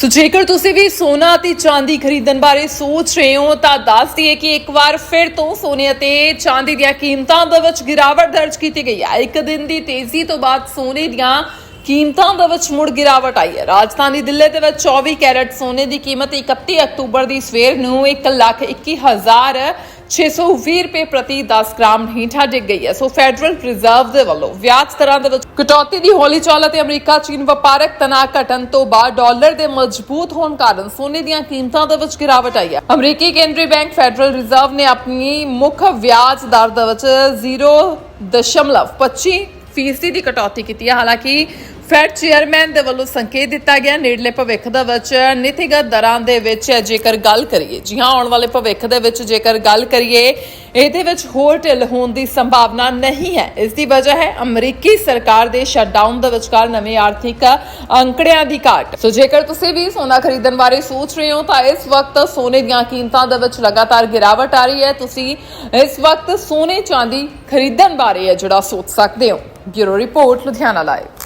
ਸੋ ਜੇਕਰ ਤੁਸੀਂ ਵੀ ਸੋਨਾ ਅਤੇ ਚਾਂਦੀ ਖਰੀਦਣ ਬਾਰੇ ਸੋਚ ਰਹੇ ਹੋ, ਤਾਂ ਦੱਸ ਦਈਏ ਕਿ ਇੱਕ ਵਾਰ ਫਿਰ ਤੋਂ ਸੋਨੇ ਅਤੇ ਚਾਂਦੀ ਦੀਆਂ ਕੀਮਤਾਂ ਦੇ ਵਿੱਚ ਗਿਰਾਵਟ ਦਰਜ ਕੀਤੀ ਗਈ ਹੈ। ਇੱਕ ਦਿਨ ਦੀ ਤੇਜ਼ੀ ਤੋਂ ਬਾਅਦ ਸੋਨੇ ਦੀਆਂ ਕੀਮਤਾਂ ਦੇ ਵਿੱਚ ਮੁੜ ਗਿਰਾਵਟ ਆਈ ਹੈ। ਰਾਜਧਾਨੀ ਦਿੱਲੀ ਦੇ ਵਿੱਚ 24 ਕੈਰਟ ਸੋਨੇ ਦੀ ਕੀਮਤ 31 ਅਕਤੂਬਰ ਦੀ ਸਵੇਰ ਨੂੰ 121620 ਰੁਪਏ ਪ੍ਰਤੀ 10 ਗ੍ਰਾਮ ਹੀਠਾ ਡਿੱਗ ਗਈ ਹੈ। ਸੋ ਫੈਡਰਲ ਰਿਜ਼ਰਵ ਦੇ ਵੱਲੋਂ ਵਿਆਜ ਦਰਾਂ ਦੇ ਵਿੱਚ ਕਟੌਤੀ ਦੀ ਹੌਲੀ ਚਾਲ ਅਤੇ ਅਮਰੀਕਾ ਚੀਨ ਵਪਾਰਕ ਤਣਾਅ ਘਟਣ ਤੋਂ ਬਾਅਦ ਡਾਲਰ ਦੇ ਮਜ਼ਬੂਤ ਹੋਣ ਕਾਰਨ ਸੋਨੇ ਦੀਆਂ ਕੀਮਤਾਂ ਦੇ ਵਿੱਚ ਗਿਰਾਵਟ ਆਈ ਹੈ। ਅਮਰੀਕੀ ਕੇਂਦਰੀ ਬੈਂਕ ਫੈਡਰਲ ਰਿਜ਼ਰਵ ਨੇ ਆਪਣੀ ਮੁੱਖ ਵਿਆਜ ਦਰ ਦੇ ਵਿੱਚ 0.25 ਫੀਸਦੀ ਦੀ ਕਟੌਤੀ ਕੀਤੀ ਹੈ। ਹਾਲਾਂਕਿ ਫੈਡ ਚੇਅਰਮੈਨ ਦੇ ਵੱਲੋਂ ਸੰਕੇਤ ਦਿੱਤਾ ਗਿਆ, ਨੇੜਲੇ ਭਵਿੱਖ ਦੇ ਵਿੱਚ ਨੀਤੀਗਤ ਦਰਾਂ ਦੇ ਵਿੱਚ ਜੇਕਰ ਗੱਲ ਕਰੀਏ, ਜੀ ਹਾਂ, ਆਉਣ ਵਾਲੇ ਭਵਿੱਖ ਦੇ ਵਿੱਚ ਜੇਕਰ ਗੱਲ ਕਰੀਏ, ਇਹਦੇ ਵਿੱਚ ਹੋਰ ਢਿੱਲ ਹੋਣ ਦੀ ਸੰਭਾਵਨਾ ਨਹੀਂ ਹੈ। ਇਸ ਦੀ ਵਜ੍ਹਾ ਹੈ ਅਮਰੀਕੀ ਸਰਕਾਰ ਦੇ ਸ਼ਟਡਾਊਨ ਦੇ ਵਿਚਕਾਰ ਨਵੇਂ ਆਰਥਿਕ ਅੰਕੜਿਆਂ ਦੀ ਘਾਟ। ਸੋ ਜੇਕਰ ਤੁਸੀਂ ਵੀ ਸੋਨਾ ਖਰੀਦਣ ਬਾਰੇ ਸੋਚ ਰਹੇ ਹੋ, ਤਾਂ ਇਸ ਵਕਤ ਸੋਨੇ ਦੀਆਂ ਕੀਮਤਾਂ ਦੇ ਵਿੱਚ ਲਗਾਤਾਰ ਗਿਰਾਵਟ ਆ ਰਹੀ ਹੈ। ਤੁਸੀਂ ਇਸ ਵਕਤ ਸੋਨੇ ਚਾਂਦੀ ਖਰੀਦਣ ਬਾਰੇ ਹੈ ਜਿਹੜਾ ਸੋਚ ਸਕਦੇ ਹੋ। Bureau report, Ludhiana live.